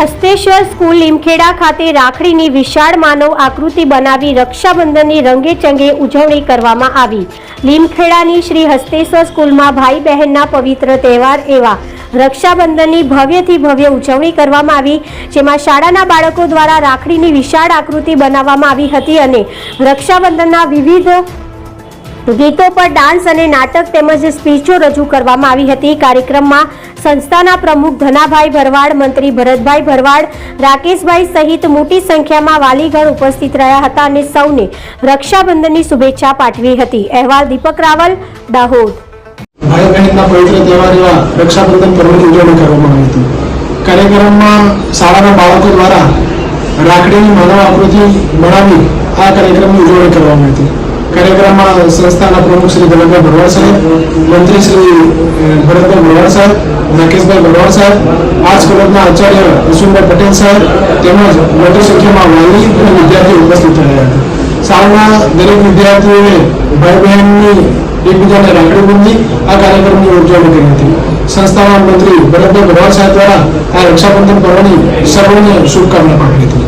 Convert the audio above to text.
Hasteshwar school Limkheda ખાતે રાખડીની વિશાળ માનવ આકૃતિ બનાવી રક્ષાબંધનની રંગેચંગે ઉજવણી કરવામાં આવી. લીમખેડાની શ્રી હસ્તેશ્વર સ્કૂલમાં ભાઈ બહેનના પવિત્ર તહેવાર એવા રક્ષાબંધનની ભવ્યથી ભવ્ય ઉજવણી કરવામાં આવી, જેમાં શાળાના બાળકો દ્વારા રાખડીની વિશાળ આકૃતિ બનાવવામાં આવી હતી અને રક્ષાબંધનના વિવિધ ગીતો પર ડાન્સ અને નાટક તેમજ સ્પીચો રજૂ કરવામાં આવી હતી. કાર્યક્રમમાં સંસ્થાના પ્રમુખ ધનાભાઈ ભરવાડ, મંત્રી ભરતભાઈ ભરવાડ, રાકેશભાઈ સહિત મોટી સંખ્યામાં વાલીગણ ઉપસ્થિત રહ્યા હતા અને સૌને રક્ષાબંધનની શુભેચ્છા પાઠવી હતી. અહેવાલ દીપક રાવલ, દાહોદ. ભાઈ બહેનના પવિત્ર તહેવાર એવા રક્ષાબંધન પર્વની ઉજવણી કરવામાં આવી હતી. કાર્યક્રમમાં શાળાના બાળકો દ્વારા રાખડીની માનવ આકૃતિ બનાવી આ કાર્યક્રમની ઉજવણી કરવામાં હતી. કાર્યક્રમમાં સંસ્થાના પ્રમુખ શ્રી ધનભાઈ ભરવાડ સાહેબ, મંત્રી શ્રી ભરતભાઈ ભરવાડ સાહેબ રાકેશભાઈ ભરવાડ સાહેબ આ જ કોલેજના આચાર્ય કુસુમભાઈ પટેલ સાહેબ, તેમજ મોટી સંખ્યામાં વાલી અને વિદ્યાર્થીઓ ઉપસ્થિત રહ્યા હતા. શાળાના દરેક વિદ્યાર્થીઓએ ભાઈ બહેનની એકબીજાને રાખડી બંધી આ કાર્યક્રમની ઉજવણી કરી હતી. સંસ્થાના મંત્રી ભરતભાઈ ભરવાડ સાહેબ દ્વારા આ રક્ષાબંધન પર્વની સર્વને શુભકામના પાઠવી હતી.